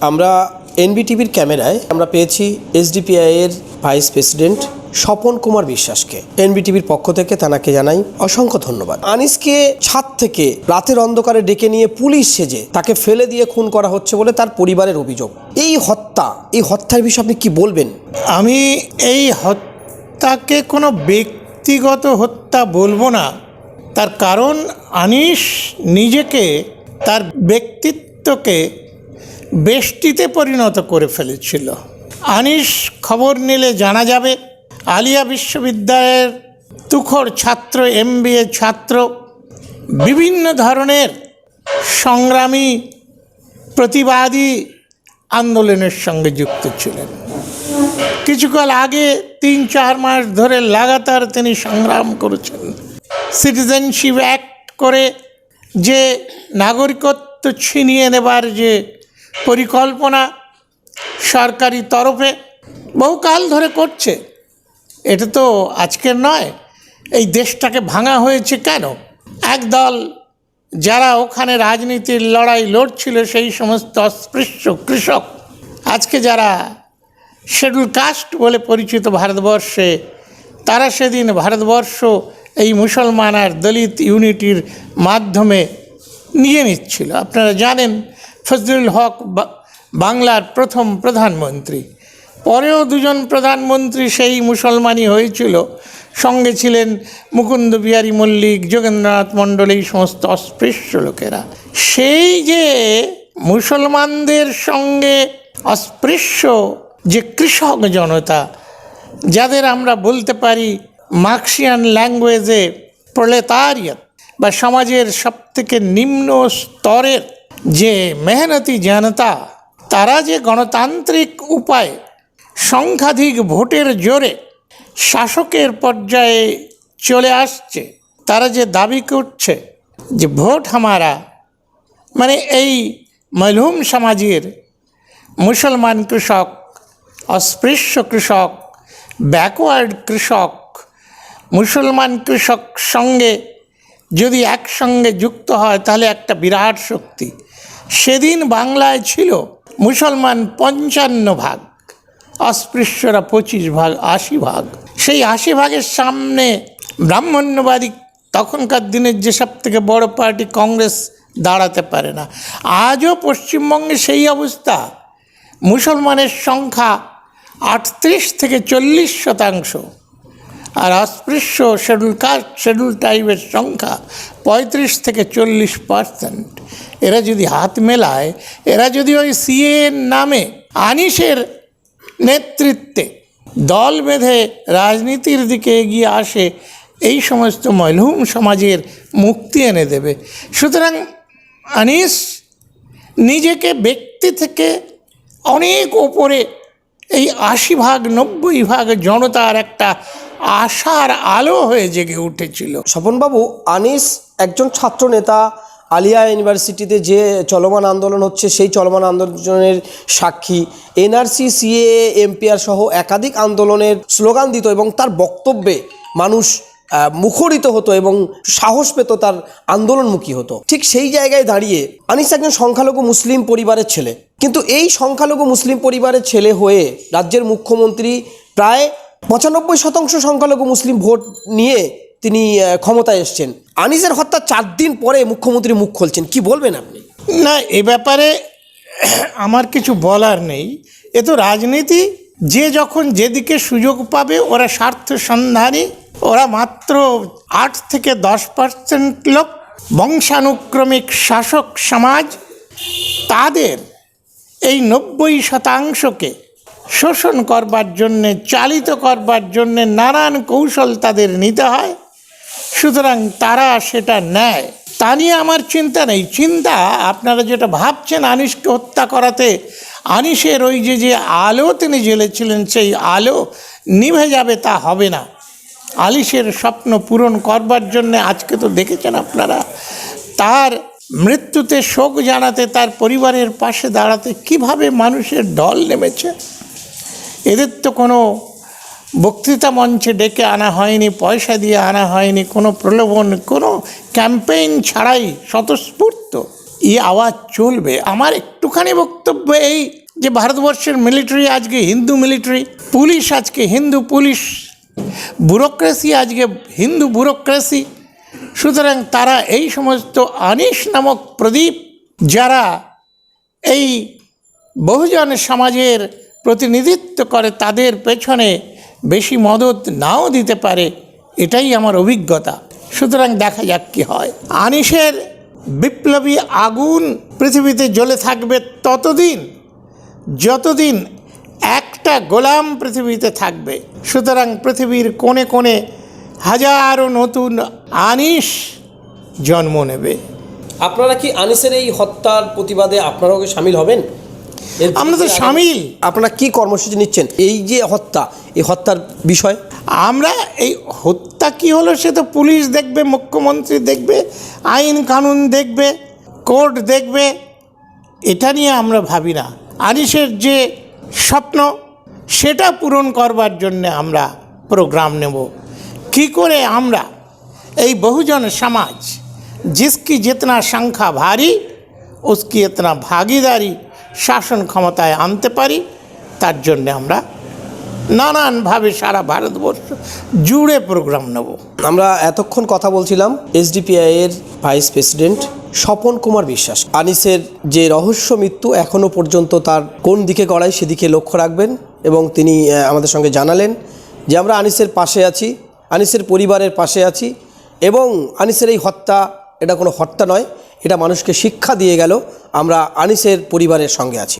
আমরা এনবিটিভির ক্যামেরায় আমরা পেয়েছি এসডিপিআই এর ভাইস প্রেসিডেন্ট স্বপন কুমার বিশ্বাসকে। এনবিটিভির পক্ষ থেকে তানাকে জানাই অসংখ্য ধন্যবাদ। আনিসকে ছাদ থেকে রাতের অন্ধকারে ডেকে নিয়ে পুলিশ সেজে তাকে ফেলে দিয়ে খুন করা হচ্ছে বলে তার পরিবারের অভিযোগ। এই হত্যা, এই হত্যার বিষয়ে আপনি কি বলবেন? আমি এই হত্যাকে কোনো ব্যক্তিগত হত্যা বলব না। তার কারণ আনিস নিজেকে, তার ব্যক্তিত্বকে বেষ্টিতে পরিণত করে ফেলেছিল। আনিস খবর নিলে জানা যাবে, আলিয়া বিশ্ববিদ্যালয়ের তুখর ছাত্র, এমবিএ ছাত্র, বিভিন্ন ধরনের সংগ্রামী, প্রতিবাদী আন্দোলনের সঙ্গে যুক্ত ছিলেন। কিছুকাল আগে তিন চার মাস ধরে লাগাতার তিনি সংগ্রাম করেছেন। সিটিজেনশিপ অ্যাক্ট করে যে নাগরিকত্ব ছিনিয়ে নেবার যে পরিকল্পনা সরকারি তরফে বহুকাল ধরে করছে। এটা তো আজকের নয়। এই দেশটাকে ভাঙা হয়েছে কেন? একদল যারা ওখানে রাজনীতির লড়াই লড়ছিল সেই সমস্ত অস্পৃশ্য কৃষক। আজকে যারা শেডুল কাস্ট বলে পরিচিত ভারতবর্ষে, তারা সেদিন ভারতবর্ষ এই মুসলমান আর দলিত ইউনিটির মাধ্যমে নিয়ে নিচ্ছিল। আপনারা জানেন ফজলুল হক বাংলার প্রথম প্রধানমন্ত্রী। পরেও দুজন প্রধানমন্ত্রী সেই মুসলমানই হয়েছিল। সঙ্গে ছিলেন মুকুন্দ বিহারী মল্লিক, যোগেন্দ্রনাথ মণ্ডল, এই সমস্ত অস্পৃশ্য লোকেরা। সেই যে মুসলমানদের সঙ্গে অস্পৃশ্য যে কৃষক জনতা, যাদের আমরা বলতে পারি মার্কসিয়ান ল্যাঙ্গুয়েজে প্রলেতারিয়ত বা সমাজের সবথেকে নিম্ন স্তরের যে মেহনতি জনতা, তারা যে গণতান্ত্রিক উপায়ে সংখ্যাধিক ভোটের জোরে শাসকের পর্যায়ে চলে আসছে, তারা যে দাবি করছে যে ভোট হামারা মানে এই মলহুম সমাজের মুসলমান কৃষক, অস্পৃশ্য কৃষক ব্যাকওয়ার্ড কৃষক, মুসলমান কৃষক সঙ্গে যদি একসঙ্গে যুক্ত হয়, তাহলে একটা বিরাট শক্তি। সেদিন বাংলায় ছিল মুসলমান পঞ্চান্ন ভাগ, অস্পৃশ্যরা পঁচিশ ভাগ, আশি ভাগ। সেই আশি ভাগের সামনে ব্রাহ্মণ্যবাদী তখনকার দিনের যে সব থেকে বড় পার্টি কংগ্রেস দাঁড়াতে পারে না। আজও পশ্চিমবঙ্গে সেই অবস্থা। মুসলমানের সংখ্যা আটত্রিশ থেকে চল্লিশ শতাংশ। আর অস্পৃশ্য শেডুল কাস্ট শেডুল টাইপের সংখ্যা পঁয়ত্রিশ থেকে চল্লিশ পার্সেন্ট। এরা যদি হাত মেলায়, এরা যদি ওই সিএর নামে আনিসের নেতৃত্বে দল বেঁধে রাজনীতির দিকে এগিয়ে আসে, এই সমস্ত মলহুম সমাজের মুক্তি এনে দেবে। সুতরাং আনিস নিজেকে ব্যক্তি থেকে অনেক ওপরে, এই আশি ভাগ, নব্বই ভাগ জনতার একটা আশার আলো হয়ে জেগে উঠেছিল। স্বপনবাবু, আনিস একজন ছাত্র নেতা, আলিয়া ইউনিভার্সিটিতে যে চলমান আন্দোলন হচ্ছে, সেই চলমান আন্দোলনের সাক্ষী। এনআরসি সিএ এমপিআর সহ একাধিক আন্দোলনের স্লোগান দিত এবং তার বক্তব্যে মানুষ মুখরিত হতো এবং সাহস পেত তার আন্দোলনমুখী হতো। ঠিক সেই জায়গায় দাঁড়িয়ে আনিস একজন সংখ্যালঘু মুসলিম পরিবারের ছেলে। কিন্তু এই সংখ্যালঘু মুসলিম পরিবারের ছেলে হয়ে রাজ্যের মুখ্যমন্ত্রী প্রায় পঁচানব্বই শতাংশ সংখ্যালঘু মুসলিম ভোট নিয়ে তিনি ক্ষমতায় এসছেন। আনিসের হত্যা চার দিন পরে মুখ্যমন্ত্রী মুখ খুলছেন। কি বলবেন আপনি? না, এ ব্যাপারে আমার কিছু বলার নেই। এ তো রাজনীতি, যে যখন যেদিকে সুযোগ পাবে ওরা স্বার্থ সন্ধানী, ওরা মাত্র আট থেকে দশ পার্সেন্ট লোক বংশানুক্রমিক শাসক সমাজ, তাদের এই নব্বই শতাংশকে শোষণ করবার জন্যে, চালিত করবার জন্যে নানান কৌশল তাদের নিতে হয়। সুতরাং তারা সেটা নেয়। তা নিয়ে আমার চিন্তা নেই। চিন্তা আপনারা যেটা ভাবছেন আনিসকে হত্যা করাতে আনিসের ওই যে যে আলো তিনি জ্বেলেছিলেন, সেই আলো নিভে যাবে তা হবে না। আলিসের স্বপ্ন পূরণ করবার জন্যে, আজকে তো দেখেছেন আপনারা, তার মৃত্যুতে শোক জানাতে, তার পরিবারের পাশে দাঁড়াতে কীভাবে মানুষের ঢল নেমেছে। এদের তো কোনো বক্তৃতা মঞ্চে ডেকে আনা হয়নি, পয়সা দিয়ে আনা হয়নি, কোনো প্রলোভন, কোনো ক্যাম্পেইন ছাড়াই স্বতঃস্ফূর্ত। এই আওয়াজ চলবে। আমার একটুখানি বক্তব্য এই যে ভারতবর্ষের মিলিটারি আজকে হিন্দু মিলিটারি, পুলিশ আজকে হিন্দু পুলিশ, ব্যুরোক্রেসি আজকে হিন্দু ব্যুরোক্রেসি। সুতরাং তারা এই সমস্ত আনিস নামক প্রদীপ যারা এই বহুজন সমাজের প্রতিনিধিত্ব করে তাদের পেছনে বেশি মদত নাও দিতে পারে, এটাই আমার অভিজ্ঞতা। সুতরাং দেখা যাক কি হয়। আনিসের বিপ্লবী আগুন পৃথিবীতে জ্বলে থাকবে ততদিন, যতদিন একটা গোলাম পৃথিবীতে থাকবে। সুতরাং পৃথিবীর কোণে কোণে হাজারো নতুন আনিস জন্ম নেবে। আপনারা কি আনিসের এই হত্যার প্রতিবাদে আপনারাও সামিল হবেন? আমরা তো বিরুদ্ধে সামিল আপনারা কি কর্মসূচি নিচ্ছেন এই যে হত্যা এই হত্যার বিষয় আমরা এই হত্যা কি হলো সে তো পুলিশ দেখবে মুখ্যমন্ত্রী দেখবে আইন কানুন দেখবে কোর্ট দেখবে এটা নিয়ে আমরা ভাবি না আনিসের যে স্বপ্ন সেটা পূরণ করবার জন্য আমরা প্রোগ্রাম নেব কি করে আমরা এই বহুজন সমাজ जिसकी जितना সংখ্যা ভারী उसकी इतना ভাগিদারি শাসন ক্ষমতায় আনতে পারি, তার জন্যে আমরা নানানভাবে সারা ভারতবর্ষ জুড়ে প্রোগ্রাম নেব। আমরা এতক্ষণ কথা বলছিলাম এসডিপিআই এর ভাইস প্রেসিডেন্ট স্বপন কুমার বিশ্বাস। আনিসের যে রহস্য মৃত্যু এখনও পর্যন্ত তার কোন দিকে গড়ায় সেদিকে লক্ষ্য রাখবেন এবং তিনি আমাদের সঙ্গে জানালেন যে আমরা আনিসের পাশে আছি, আনিসের পরিবারের পাশে আছি এবং আনিসের এই হত্যা এটা কোনো হত্যা নয়, এটা মানুষকে শিক্ষা দিয়ে গেল। আমরা আনিসের পরিবারের সঙ্গে আছি।